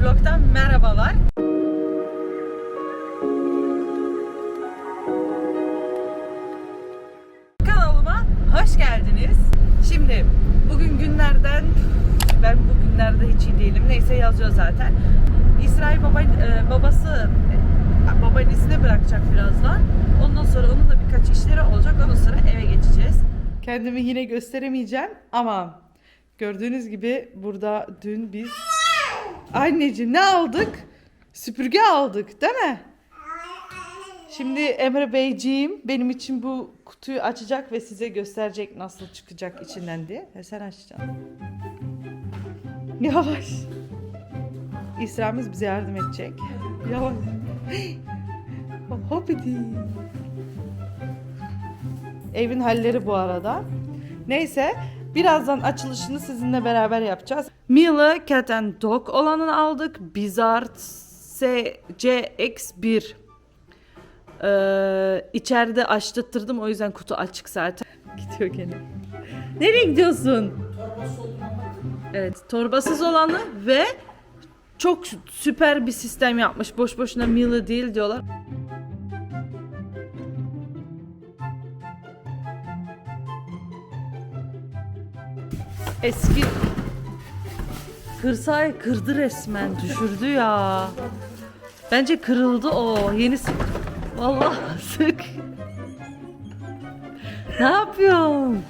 Vlog'dan merhabalar. Kanalıma hoş geldiniz. Şimdi bugün günlerden ben bu günlerde hiç iyi değilim. Neyse yazıyor zaten. İsrail baba, e, babası e, babaannesine bırakacak birazdan. Ondan sonra onun da birkaç işleri olacak. Ondan sonra eve geçeceğiz. Kendimi yine gösteremeyeceğim ama gördüğünüz gibi burada dün biz anneciğim ne aldık? Süpürge aldık değil mi? Şimdi Emre Beyciğim benim için bu kutuyu açacak ve size gösterecek nasıl çıkacak içinden diye. E sen açacaksın. Yavaş. İsra'mız bize yardım edecek. Yavaş. Hoppidi. Evin halleri bu arada. Neyse birazdan açılışını sizinle beraber yapacağız. Mila Cat and Dog olanını aldık. Bizart CX1 ee, içeride açtırttırdım o yüzden kutu açık zaten. Gidiyor gene. Nereye gidiyorsun? Evet torbasız olanı ve çok süper bir sistem yapmış. Boş boşuna Mila değil diyorlar. Eski Kırsay kırdı resmen düşürdü ya. Bence kırıldı o. Yenisi. Vallahi sık. ne yapıyorsun?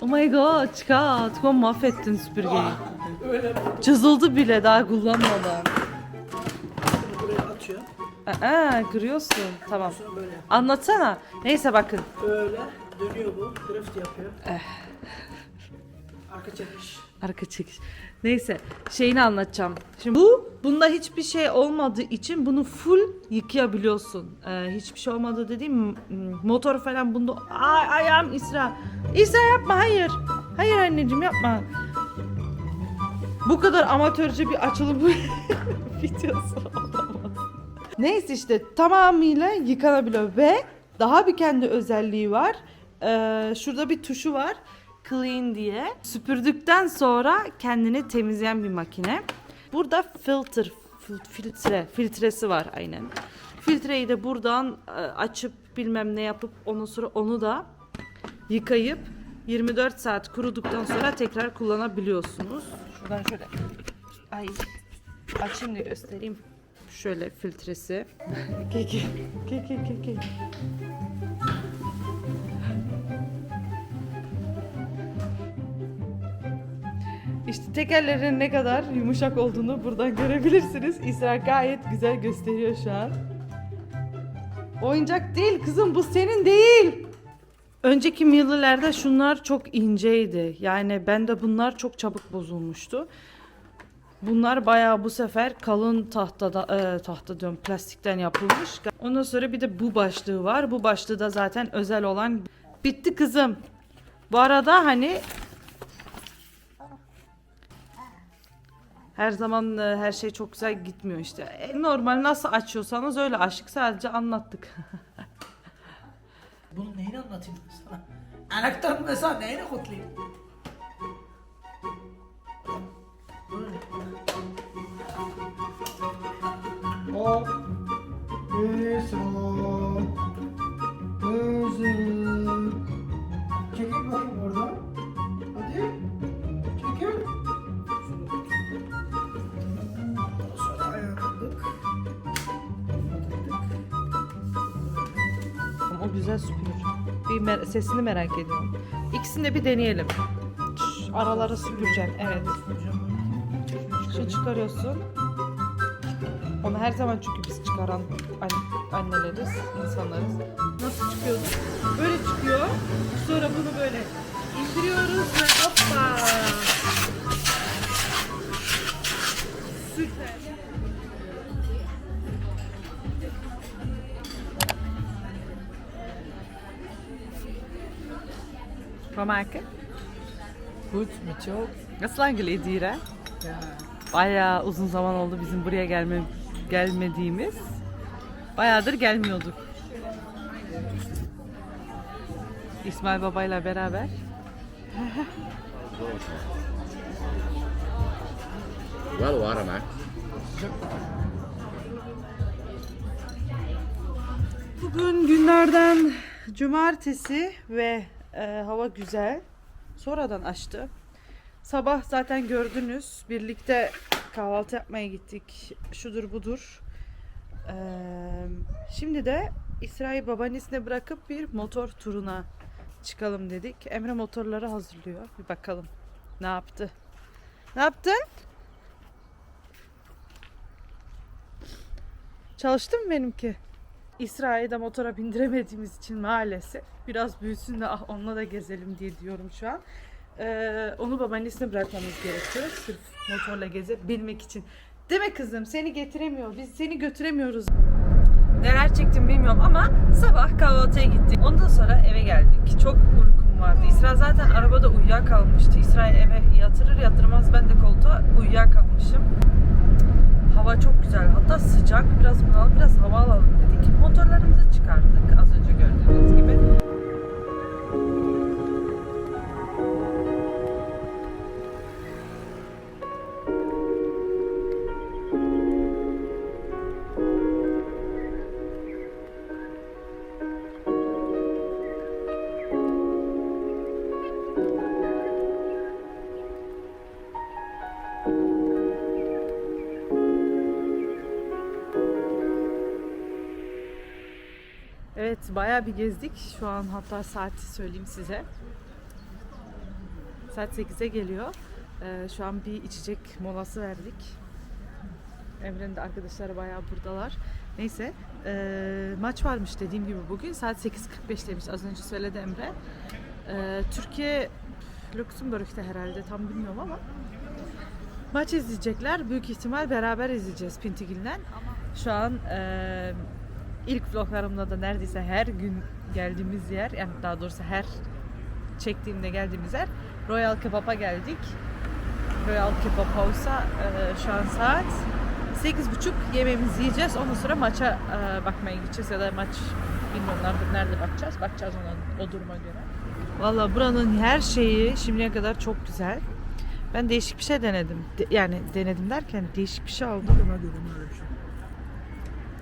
Oh my god çıkart. Kom mahvettin süpürgeyi. Çözüldü bile daha kullanmadan. buraya atıyor. Aa, kırıyorsun. Tamam. Sonra böyle. Anlatsana. Neyse bakın. Böyle dönüyor bu. Drift yapıyor. Eh. Arka çekiş. Arka çekiş. Neyse şeyini anlatacağım. Şimdi bu bunda hiçbir şey olmadığı için bunu full yıkayabiliyorsun. Ee, hiçbir şey olmadı dediğim motor falan bunda ay ayağım İsra. İsra yapma hayır. Hayır anneciğim yapma. Bu kadar amatörce bir açılım videosu olamaz. Neyse işte tamamıyla yıkanabiliyor ve daha bir kendi özelliği var. Ee, şurada bir tuşu var. Clean diye. Süpürdükten sonra kendini temizleyen bir makine. Burada filter, fil- filtre, filtresi var aynen. Filtreyi de buradan e, açıp bilmem ne yapıp ondan sonra onu da yıkayıp 24 saat kuruduktan sonra tekrar kullanabiliyorsunuz. Şuradan şöyle ay açayım da göstereyim. Şöyle filtresi. Keki. Keki keki. İşte tekerlerin ne kadar yumuşak olduğunu buradan görebilirsiniz. İsra gayet güzel gösteriyor şu an. Oyuncak değil kızım bu senin değil. Önceki millilerde şunlar çok inceydi. Yani bende bunlar çok çabuk bozulmuştu. Bunlar bayağı bu sefer kalın tahtada e, tahta diyorum plastikten yapılmış. Ondan sonra bir de bu başlığı var. Bu başlığı da zaten özel olan. Bitti kızım. Bu arada hani her zaman e, her şey çok güzel gitmiyor işte. E, normal nasıl açıyorsanız öyle açtık sadece anlattık. Bunun neyini anlatayım sana? Anahtar mesela neyini kutlayayım? O Esra Gözüm sesini merak ediyorum. İkisini de bir deneyelim. Şş, araları süpüreceğim. Evet. Şu çıkarıyorsun. Onu her zaman çünkü biz çıkaran an- anneleriz, insanlarız. Nasıl çıkıyordu? Böyle çıkıyor. Sonra bunu böyle indiriyoruz ve hoppa. Vad märker? Gut mit jou. Nasıl hangi dire? Bayağı uzun zaman oldu bizim buraya gelme, gelmediğimiz. Bayağıdır gelmiyorduk. İsmail babayla beraber. Wel warm hè? Bugün günlerden cumartesi ve e, hava güzel. Sonradan açtı. Sabah zaten gördünüz. Birlikte kahvaltı yapmaya gittik. Şudur budur. Ee, şimdi de İsrail babaannesine bırakıp bir motor turuna çıkalım dedik. Emre motorları hazırlıyor. Bir bakalım ne yaptı. Ne yaptın? Çalıştı mı benimki? İsrail'de motora bindiremediğimiz için maalesef biraz büyüsün de ah onunla da gezelim diye diyorum şu an. Ee, onu babaannesine bırakmamız gerekiyor. Sırf motorla gezebilmek için. Deme kızım seni getiremiyor. Biz seni götüremiyoruz. Neler çektim bilmiyorum ama sabah kahvaltıya gittik. Ondan sonra eve geldik. Çok uykum vardı. İsra zaten arabada uyuyakalmıştı. İsrail eve yatırır yatırmaz ben de koltuğa uyuyakalmışım. Hava çok güzel. Hatta sıcak. Biraz bunal, biraz hava alalım. Motorlarımızı çıkardık. Az önce gördüğünüz gibi. Bayağı bir gezdik. Şu an hatta saati söyleyeyim size. Saat 8'e geliyor. Ee, şu an bir içecek molası verdik. Emre'nin de arkadaşları bayağı buradalar. Neyse ee, maç varmış dediğim gibi bugün. Saat 8.45 demiş az önce söyledi Emre. Ee, Türkiye Luxemburg'da herhalde tam bilmiyorum ama maç izleyecekler. Büyük ihtimal beraber izleyeceğiz Pintigil'den. Şu an ee, ilk vloglarımda da neredeyse her gün geldiğimiz yer, yani daha doğrusu her çektiğimde geldiğimiz yer Royal Kebap'a geldik. Royal Kebap House'a e, şu an saat 8.30 yemeğimizi yiyeceğiz. Ondan sonra maça e, bakmaya gideceğiz ya da maç bilmiyorum artık nerede bakacağız. Bakacağız ona o duruma göre. Valla buranın her şeyi şimdiye kadar çok güzel. Ben değişik bir şey denedim. De- yani denedim derken değişik bir şey aldım. Buna dedim öyle bir şey.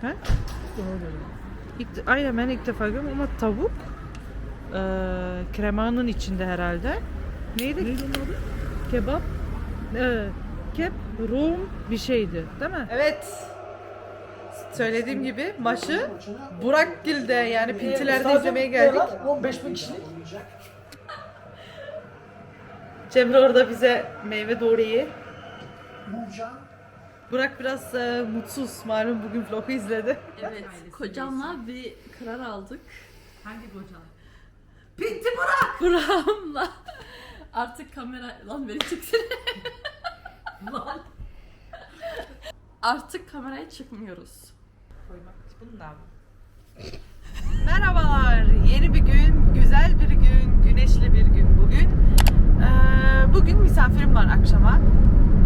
He? Dedim. İlk, aynen ben ilk defa görüyorum ama tavuk eee kremanın içinde herhalde. Neydi? Neydi onun adı? Kebap. Eee kep, rum bir şeydi değil mi? Evet. Söylediğim gibi maçı Burakgil'de yani Pintiler'de izlemeye geldik. 15 bin kişilik. Cemre orada bize meyve doğrayı. Nurcan. Burak biraz eee, mutsuz malum bugün vlogu izledi. Evet, kocamla bir karar aldık. Hangi kocan? Bitti Burak! Burak'ımla. Artık kamera... Lan beni çeksene. Lan. Artık kameraya çıkmıyoruz. koymak. Bundan. Merhabalar. Yeni bir gün, güzel bir gün, güneşli bir gün bugün. Ee, bugün misafirim var akşama.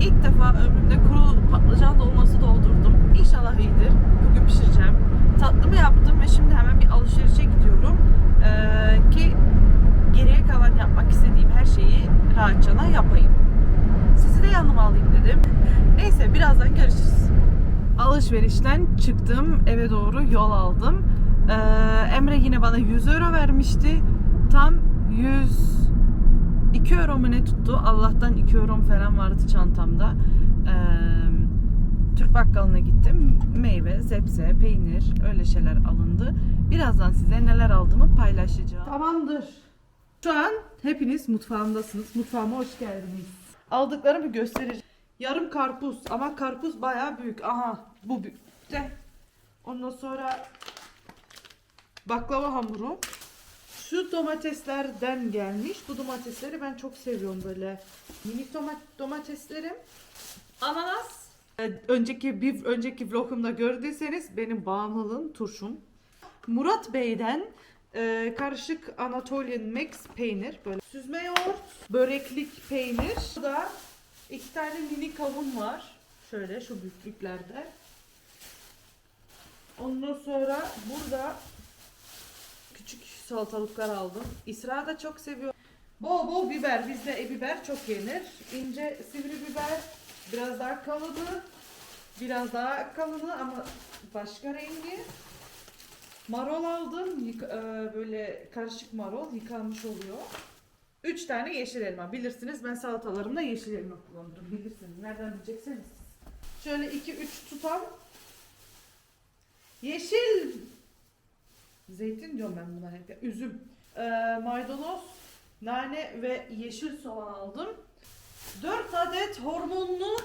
İlk defa ömrümde kuru patlıcan dolması doldurdum. İnşallah iyidir. Bugün pişireceğim. Tatlımı yaptım ve şimdi hemen bir alışverişe gidiyorum. Ee, ki geriye kalan yapmak istediğim her şeyi rahatçana yapayım. Sizi de yanıma alayım dedim. Neyse birazdan görüşürüz. Alışverişten çıktım eve doğru yol aldım. Ee, Emre yine bana 100 euro vermişti. Tam 100 2 euro mu ne tuttu? Allah'tan 2 euro falan vardı çantamda. Ee, Türk bakkalına gittim. Meyve, sebze, peynir öyle şeyler alındı. Birazdan size neler aldığımı paylaşacağım. Tamamdır. Şu an hepiniz mutfağımdasınız. Mutfağıma hoş geldiniz. Aldıklarımı göstereceğim. Yarım karpuz ama karpuz bayağı büyük. Aha bu büyük. Ondan sonra baklava hamuru. Şu domateslerden gelmiş. Bu domatesleri ben çok seviyorum böyle. Minik domat domateslerim. Ananas. Ee, Önceki bir önceki vlogumda gördüyseniz benim bağımlılığım turşum. Murat Bey'den e, karışık Anatolian Mix peynir böyle süzme yoğurt, böreklik peynir. Burada iki tane mini kavun var. Şöyle şu büyüklüklerde. Ondan sonra burada salatalıklar aldım. İsra da çok seviyor. Bol bol biber. Bizde e, biber çok yenir. İnce sivri biber. Biraz daha kalıbı. Biraz daha kalını ama başka rengi. Marul aldım. E, böyle karışık marul yıkanmış oluyor. Üç tane yeşil elma. Bilirsiniz ben salatalarımda yeşil elma kullanırım. Bilirsiniz. Nereden bileceksiniz. Şöyle iki üç tutam. Yeşil zeytin diyorum ben buna hep. Üzüm. Ee, maydanoz, nane ve yeşil soğan aldım. 4 adet hormonlu,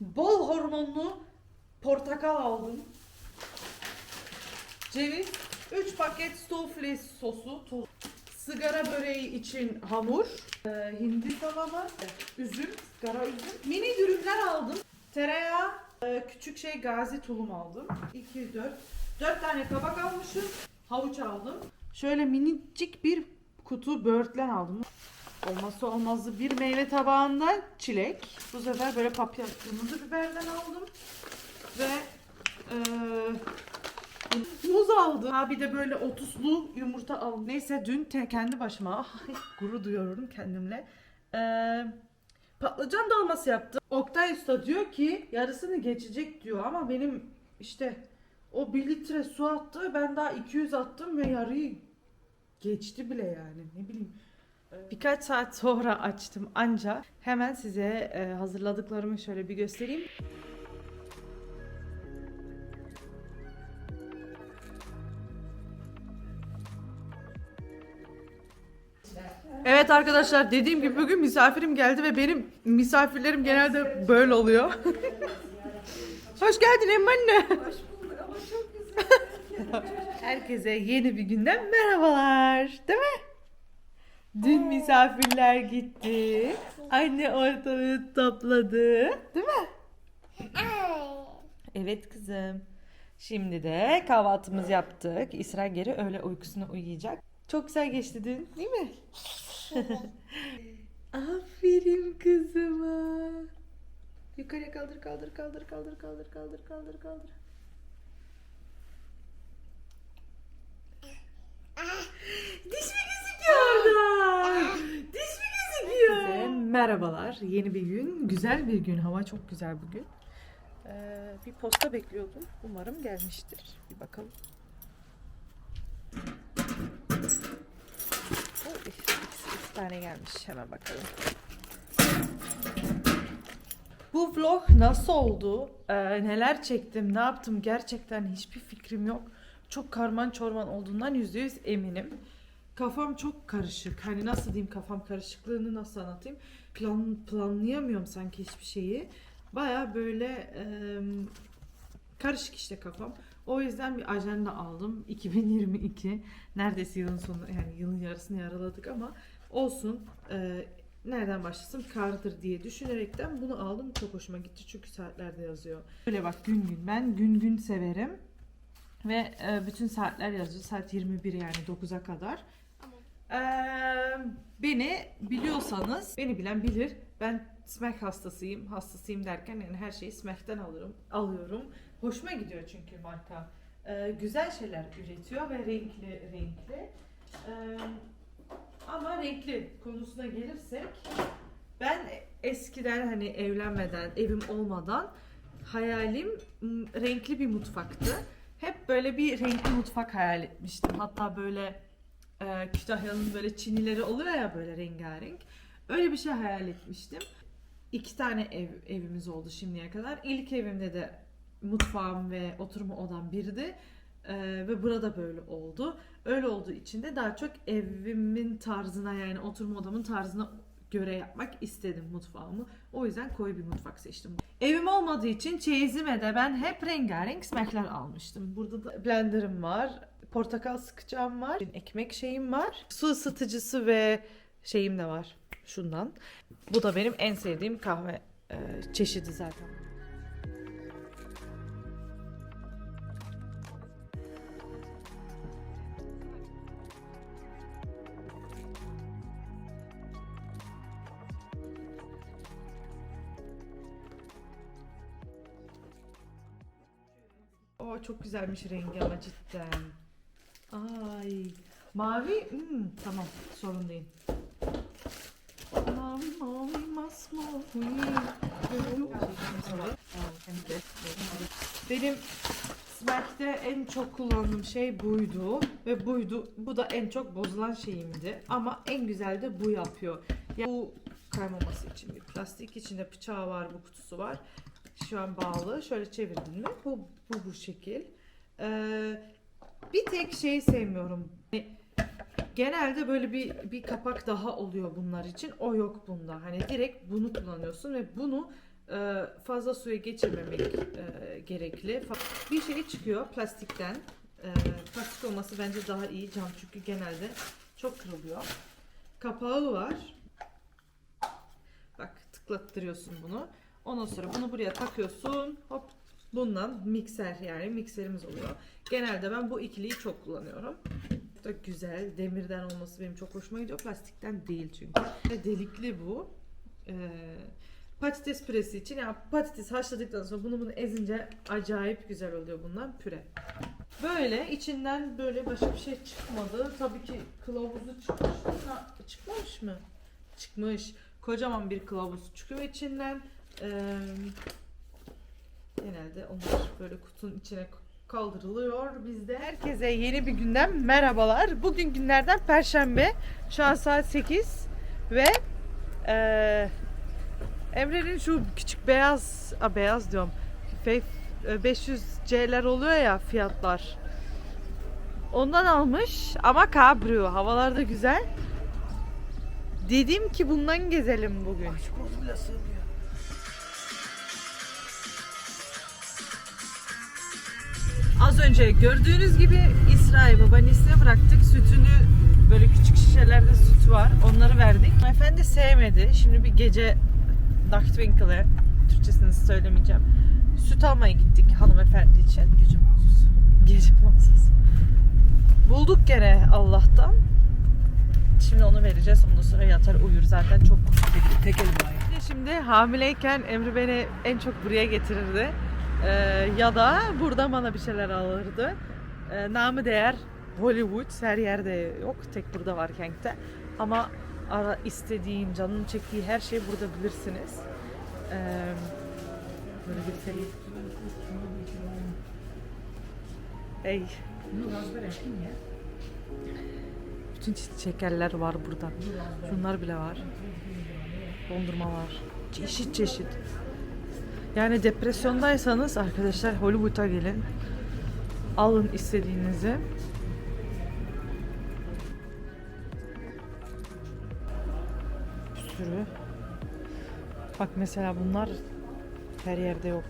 bol hormonlu portakal aldım. Ceviz, 3 paket stofle sosu, tuz, sigara böreği için hamur, e, hindi salamı, üzüm, sigara üzüm, mini dürümler aldım. Tereyağı, e, küçük şey gazi tulum aldım. 2, 4, 4 tane kabak almışım. Havuç aldım. Şöyle minicik bir kutu böğürtlen aldım. Olmazsa olmazı bir meyve tabağında çilek. Bu sefer böyle papya kırmızı biberden aldım. Ve eee muz aldım. Ha bir de böyle otuzlu yumurta aldım. Neyse dün te- kendi başıma gurur duyuyorum kendimle. Eee patlıcan dolması yaptım. Oktay Usta diyor ki yarısını geçecek diyor ama benim işte o 1 litre su attı. Ben daha 200 attım ve yarıyı geçti bile yani. Ne bileyim. Birkaç saat sonra açtım anca. Hemen size e, hazırladıklarımı şöyle bir göstereyim. Evet arkadaşlar dediğim gibi bugün misafirim geldi ve benim misafirlerim genelde böyle oluyor. Hoş geldin Emma anne. Herkese yeni bir günden merhabalar. Değil mi? Dün misafirler gitti. Anne ortalığı topladı. Değil mi? Evet kızım. Şimdi de kahvaltımızı yaptık. İsra geri öğle uykusuna uyuyacak. Çok güzel geçti dün değil mi? Aferin kızıma. Yukarıya kaldır kaldır kaldır kaldır kaldır kaldır kaldır kaldır. Diş mi gözüküyor orada? Diş mi gözüküyor? merhabalar. Yeni bir gün. Güzel bir gün. Hava çok güzel bugün. Ee, bir posta bekliyordum. Umarım gelmiştir. Bir bakalım. Oh, iki, iki- iki tane gelmiş. Hemen bakalım. Bu vlog nasıl oldu? Ee, neler çektim? Ne yaptım? Gerçekten hiçbir fikrim yok. Çok karman çorman olduğundan yüzde yüz eminim. Kafam çok karışık. Hani nasıl diyeyim kafam karışıklığını nasıl anlatayım? Plan planlayamıyorum sanki hiçbir şeyi. Baya böyle e, karışık işte kafam. O yüzden bir ajanda aldım. 2022. Neredeyse yılın sonu yani yılın yarısını yaraladık ama olsun. E, nereden başlasın kardır diye düşünerekten bunu aldım. Çok hoşuma gitti çünkü saatlerde yazıyor. Böyle bak gün gün. Ben gün gün severim. Ve e, bütün saatler yazıyor. Saat 21 yani 9'a kadar. Ee, beni biliyorsanız, beni bilen bilir. Ben Smack hastasıyım. Hastasıyım derken yani her şeyi Smack'ten alırım, alıyorum. Hoşuma gidiyor çünkü marka. Ee, güzel şeyler üretiyor ve renkli renkli. Ee, ama renkli konusuna gelirsek ben eskiden hani evlenmeden, evim olmadan hayalim renkli bir mutfaktı. Hep böyle bir renkli mutfak hayal etmiştim. Hatta böyle e, Kütahya'nın böyle çinileri oluyor ya böyle rengarenk. Öyle bir şey hayal etmiştim. İki tane ev evimiz oldu şimdiye kadar. İlk evimde de mutfağım ve oturma odam birdi. E, ve burada böyle oldu. Öyle olduğu için de daha çok evimin tarzına yani oturma odamın tarzına göre yapmak istedim mutfağımı. O yüzden koyu bir mutfak seçtim. Evim olmadığı için çeyizime de ben hep rengarenk smekler almıştım. Burada da blenderım var. Portakal sıkacağım var. Ekmek şeyim var. Su ısıtıcısı ve şeyim de var. Şundan. Bu da benim en sevdiğim kahve e, çeşidi zaten. O çok güzelmiş rengi ama cidden. Ay. Mavi, hmm, tamam sorun değil. Mavi mavi masmavi. Sonra, hem de Benim en çok kullandığım şey buydu ve buydu. Bu da en çok bozulan şeyimdi. Ama en güzel de bu yapıyor. Ya bu kaymaması için bir plastik içinde bıçağı var, bu kutusu var. Şu an bağlı. Şöyle çevirdin mi? Bu bu, bu şekil. Ee, bir tek şey sevmiyorum. Hani Genelde böyle bir bir kapak daha oluyor bunlar için. O yok bunda. Hani direkt bunu kullanıyorsun ve bunu e, fazla suya geçirmemek e, gerekli. Bir şey çıkıyor plastikten. E, plastik olması bence daha iyi cam çünkü genelde çok kırılıyor. Kapağı var. Bak tıklattırıyorsun bunu. Ondan sonra bunu buraya takıyorsun. Hop bundan mikser yani mikserimiz oluyor. Genelde ben bu ikiliyi çok kullanıyorum. Bu da güzel. Demirden olması benim çok hoşuma gidiyor. Plastikten değil çünkü. Delikli bu. Ee, patates püresi için yani patates haşladıktan sonra bunu bunu ezince acayip güzel oluyor bundan püre. Böyle içinden böyle başka bir şey çıkmadı. Tabii ki kılavuzu çıkmış. Ha, çıkmamış mı? Çıkmış. Kocaman bir kılavuz çıkıyor içinden. Ee, genelde onlar böyle kutunun içine kaldırılıyor bizde. Herkese yeni bir günden merhabalar. Bugün günlerden perşembe. Şu an saat 8 ve eee Emre'nin şu küçük beyaz, a, beyaz diyorum. Faith 500 C'ler oluyor ya fiyatlar. Ondan almış ama cabrio. Havalar da güzel. Dedim ki bundan gezelim bugün. Boz bile sığmıyor. Az önce gördüğünüz gibi İsrail babaannesine bıraktık. Sütünü böyle küçük şişelerde süt var. Onları verdik. Efendi sevmedi. Şimdi bir gece Nachtwinkel'e Türkçesini söylemeyeceğim. Süt almaya gittik hanımefendi için. Gece mahsus. Gece mahsus. Bulduk gene Allah'tan. Şimdi onu vereceğiz. Ondan sonra yatar uyur zaten çok Tek, tek elim Şimdi hamileyken Emre beni en çok buraya getirirdi. Ee, ya da burada bana bir şeyler alırdı. Ee, namı değer Hollywood her yerde yok. Tek burada var Kenk'te. Ama ara istediğin, canın çektiği her şeyi burada bilirsiniz. Ee, böyle bir şey. Ya. bütün şekerler var burada. Şunlar bile var. Dondurma var. Çeşit çeşit. Yani depresyondaysanız arkadaşlar Hollywood'a gelin. Alın istediğinizi. Bir sürü. Bak mesela bunlar her yerde yok.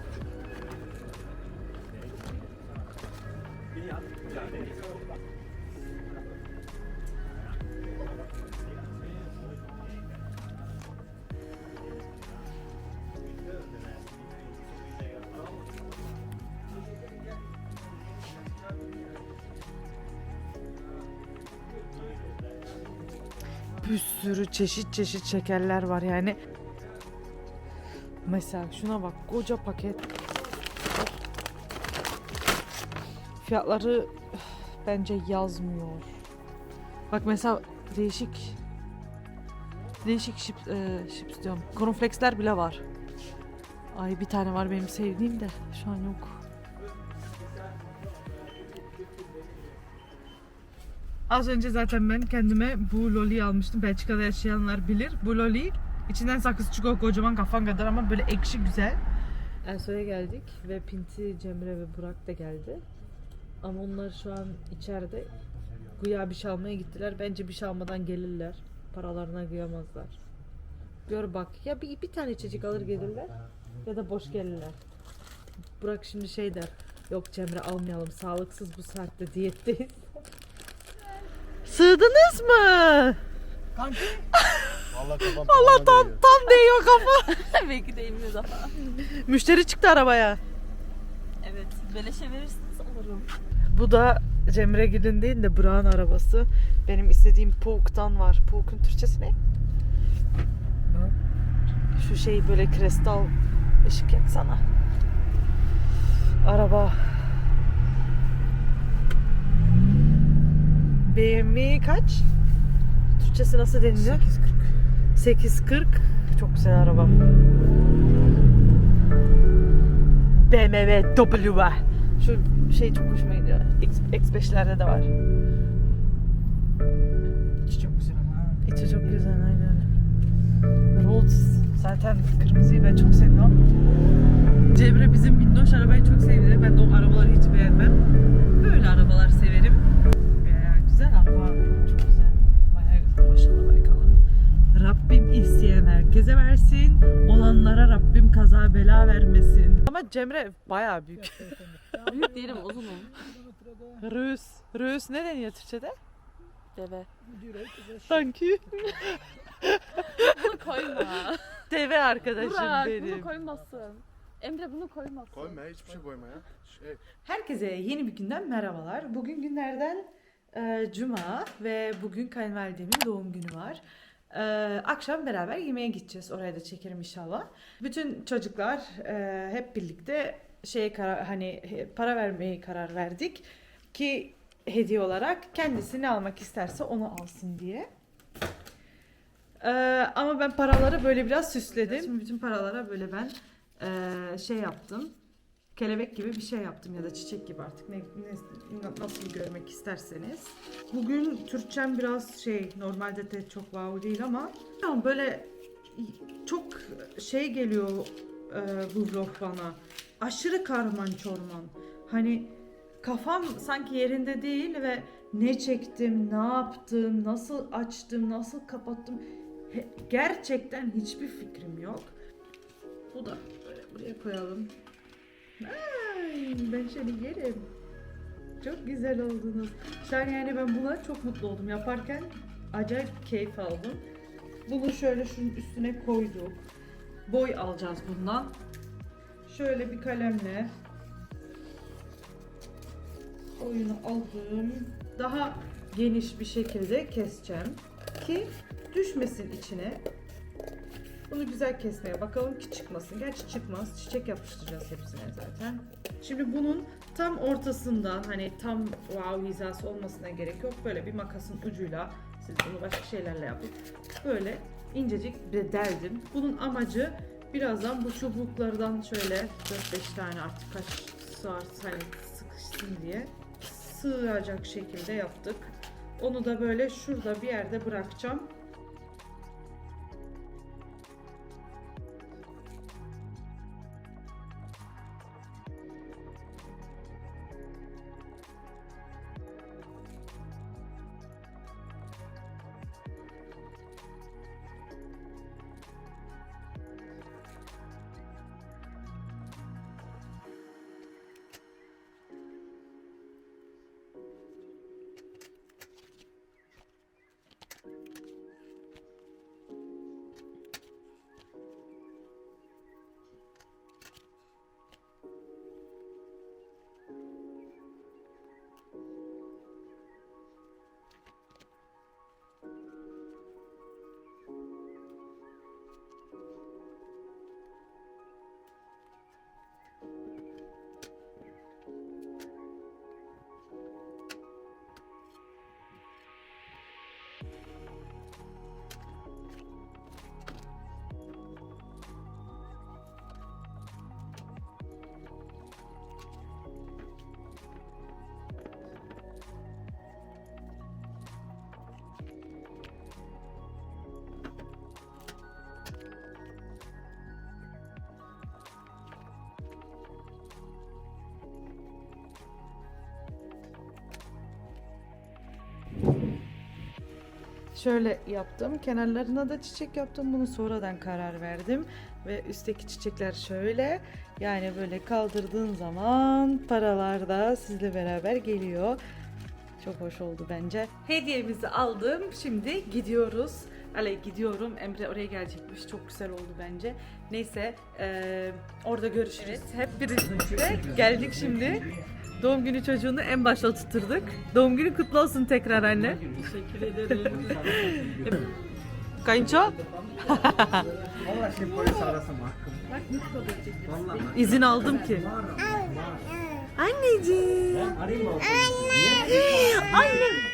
Bir sürü çeşit çeşit şekerler var yani. Mesela şuna bak koca paket. Fiyatları bence yazmıyor. Bak mesela değişik değişik şip, e, chips diyorum. Cornflakesler bile var. Ay bir tane var benim sevdiğim de şu an yok. Az önce zaten ben kendime bu loli almıştım. Belçika'da yaşayanlar bilir. Bu loli içinden sakız çıkıyor kocaman kafan kadar ama böyle ekşi güzel. Ersoy'a geldik ve Pinti, Cemre ve Burak da geldi. Ama onlar şu an içeride güya bir şey almaya gittiler. Bence bir şey almadan gelirler. Paralarına kıyamazlar. Gör bak ya bir, bir tane içecek alır gelirler ya da boş gelirler. Burak şimdi şey der. Yok Cemre almayalım sağlıksız bu saatte diyetteyiz. Sığdınız mı? Kanki. Vallahi kafam Allah tam tam değiyor kafa. Belki de bir daha. Müşteri çıktı arabaya. Evet. Beleşe verirsiniz alırım. Bu da Cemre Gül'ün değil de Burak'ın arabası. Benim istediğim Pouk'tan var. Pouk'un Türkçesi ne? Şu şey böyle kristal ışık yaksana. Araba. BMW kaç? Türkçesi nasıl deniliyor? 8.40. 840. Çok güzel araba. BMW W. Şu şey çok hoşuma gidiyor. X, X5'lerde de var. İçi çok güzel ama. İçi çok güzel aynen. Rolls zaten kırmızıyı ben çok seviyorum. Cemre bizim minnoş arabayı çok sevdi. Ben de o arabaları hiç beğenmem. Böyle arabalar severim. Güzel araba. Çok güzel. Bayağı maşallah barikalar. Rabbim isteyen herkese versin. Olanlara Rabbim kaza bela vermesin. Ama Cemre bayağı büyük. Büyük değilim uzunum. Rüs. Rüs ne deniyor Türkçe'de? Deve. Sanki. Bunu koyma. Deve arkadaşım Burak benim. bunu koymasın. Emre bunu koymasın. Koyma hiçbir şey koyma ya. Şey, Herkese yeni bir günden merhabalar. Bugün günlerden e, cuma ve bugün kayınvalidemin doğum günü var. E, akşam beraber yemeğe gideceğiz. Oraya da çekerim inşallah. Bütün çocuklar e, hep birlikte şeye karar hani para vermeye karar verdik ki hediye olarak kendisi ne almak isterse onu alsın diye. E, ama ben paraları böyle biraz süsledim. Şimdi bütün paralara böyle ben e, şey yaptım kelebek gibi bir şey yaptım ya da çiçek gibi artık ne, ne- nasıl görmek isterseniz. Bugün Türkçem biraz şey normalde de çok wow değil ama ama böyle çok şey geliyor e, bu vlog bana. Aşırı karman çorman. Hani kafam sanki yerinde değil ve ne çektim, ne yaptım, nasıl açtım, nasıl kapattım gerçekten hiçbir fikrim yok. Bu da böyle buraya koyalım. Ben seni yerim. Çok güzel oldunuz. An yani ben buna çok mutlu oldum. Yaparken acayip keyif aldım. Bunu şöyle şunun üstüne koyduk. Boy alacağız bundan. Şöyle bir kalemle boyunu aldım. Daha geniş bir şekilde keseceğim ki düşmesin içine. Bunu güzel kesmeye bakalım ki çıkmasın. Gerçi çıkmaz. Çiçek yapıştıracağız hepsine zaten. Şimdi bunun tam ortasından hani tam wow hizası olmasına gerek yok. Böyle bir makasın ucuyla siz bunu başka şeylerle yapın. Böyle incecik bir deldim. Bunun amacı birazdan bu çubuklardan şöyle 4-5 tane artık kaç sığar hani sıkışsın diye sığacak şekilde yaptık. Onu da böyle şurada bir yerde bırakacağım. Şöyle yaptım. Kenarlarına da çiçek yaptım. Bunu sonradan karar verdim. Ve üstteki çiçekler şöyle. Yani böyle kaldırdığın zaman paralar da sizle beraber geliyor. Çok hoş oldu bence. Hediyemizi aldım. Şimdi gidiyoruz. Ale gidiyorum. Emre oraya gelecekmiş. Çok güzel oldu bence. Neyse eee, orada görüşürüz. Hep birlikte geldik şimdi. Doğum günü çocuğunu en başta tutturduk. Doğum günü kutlu olsun tekrar anne. Teşekkür ederim. Kayınço Valla şimdi polis arasın hakkım. Valla. izin aldım ki. Anneciğim. Arayayım mı? Annem.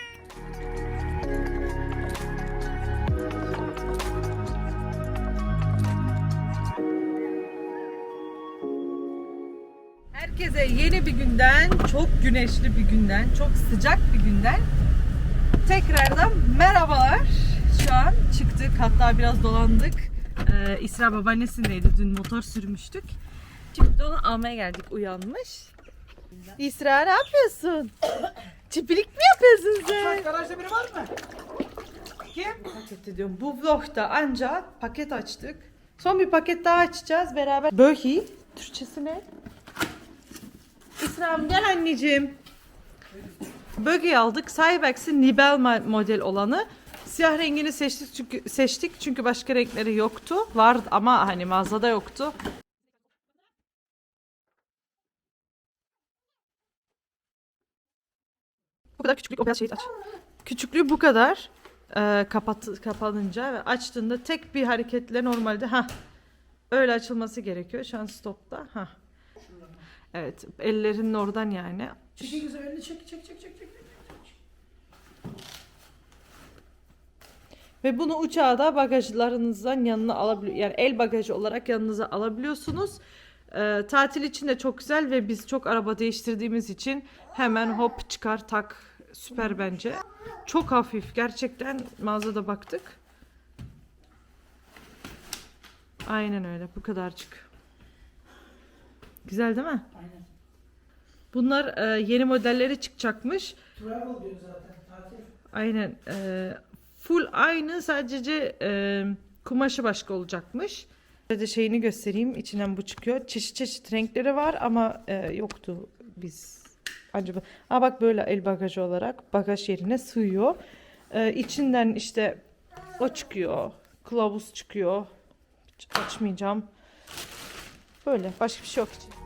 Herkese yeni bir günden, çok güneşli bir günden, çok sıcak bir günden tekrardan merhabalar. Şu an çıktık, hatta biraz dolandık. Ee, İsra babaannesindeydi, dün motor sürmüştük. Şimdi de onu almaya geldik, uyanmış. İsra ne yapıyorsun? Çipilik mi yapıyorsun sen? Garajda biri var mı? Kim? Paket ediyorum. Bu vlogda ancak paket açtık. Son bir paket daha açacağız beraber. Böhi. Türkçesi ne? İslam gel anneciğim. Bögi aldık. Cybex'in Nibel model olanı. Siyah rengini seçtik çünkü seçtik çünkü başka renkleri yoktu. Vardı ama hani mağazada yoktu. Bu kadar küçüklük o beyaz şeyi aç. Küçüklüğü bu kadar. Ee, kapat kapanınca ve açtığında tek bir hareketle normalde ha öyle açılması gerekiyor. Şu an stopta. Ha. Evet, ellerinin oradan yani. Çekil güzel elini çek çek çek çek. çek. Ve bunu uçağa da bagajlarınızdan yanına alabiliyor. Yani el bagajı olarak yanınıza alabiliyorsunuz. Ee, tatil için de çok güzel ve biz çok araba değiştirdiğimiz için hemen hop çıkar tak süper bence. Çok hafif gerçekten mağazada baktık. Aynen öyle bu kadarcık. Güzel değil mi? Aynen. Bunlar e, yeni modelleri çıkacakmış. Travel diyor zaten tatil. Aynen. e, full aynı sadece e, kumaşı başka olacakmış. De şeyini göstereyim. İçinden bu çıkıyor. Çeşit çeşit renkleri var ama e, yoktu biz. Acaba. Aa bak böyle el bagajı olarak bagaj yerine sığıyor. E, içinden işte o çıkıyor. Kılavuz çıkıyor. Hiç açmayacağım. Böyle başka bir şey yok için.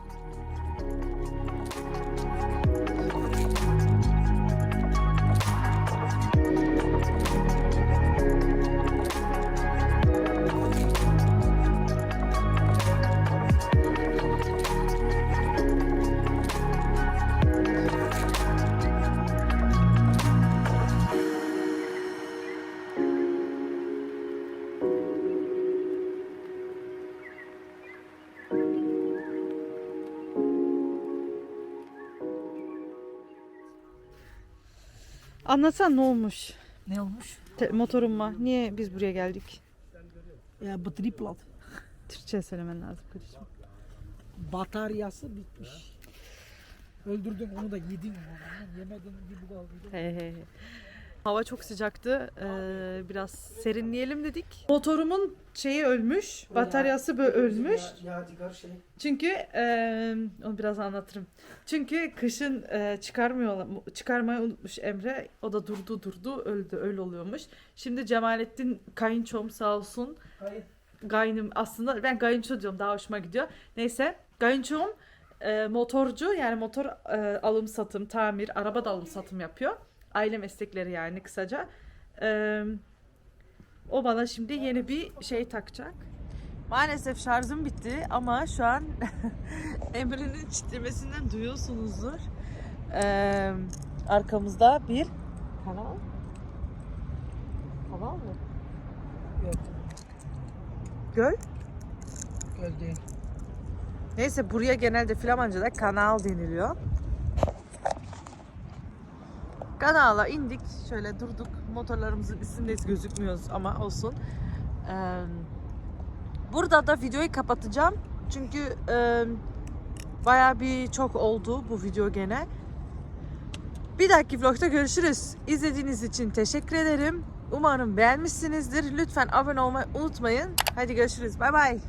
Anlatsan ne olmuş? Ne olmuş? Te- motoruma. Niye biz buraya geldik? Ya battery plat. Türkçe söylemen lazım kardeşim. Bataryası bitmiş. Öldürdüm onu da yedim. Yemedim gibi kaldıydı. He he he. Hava çok sıcaktı. Ee, biraz serinleyelim dedik. Motorumun şeyi ölmüş. Bataryası böyle ölmüş. Şey. Çünkü eee, onu biraz anlatırım. Çünkü kışın eee, çıkarmıyor çıkarmayı unutmuş Emre. O da durdu durdu öldü öyle oluyormuş. Şimdi Cemalettin kayınçom sağ olsun. Hayır. Gaynım aslında ben kayınço diyorum daha hoşuma gidiyor. Neyse kayınçom eee, motorcu yani motor eee, alım satım tamir araba da alım satım yapıyor. Aile meslekleri yani kısaca. Eee, o bana şimdi yeni bir şey takacak. Maalesef şarjım bitti ama şu an Emre'nin çitlemesinden duyuyorsunuzdur. Ee, arkamızda bir kanal. Kanal mı? Yok. Göl. Göl değil. Neyse buraya genelde Flamanca'da kanal deniliyor. Kanala indik. Şöyle durduk. Motorlarımızın üstündeyiz gözükmüyoruz ama olsun. Burada da videoyu kapatacağım. Çünkü bayağı bir çok oldu bu video gene. Bir dahaki vlogda görüşürüz. İzlediğiniz için teşekkür ederim. Umarım beğenmişsinizdir. Lütfen abone olmayı unutmayın. Hadi görüşürüz. Bay bay.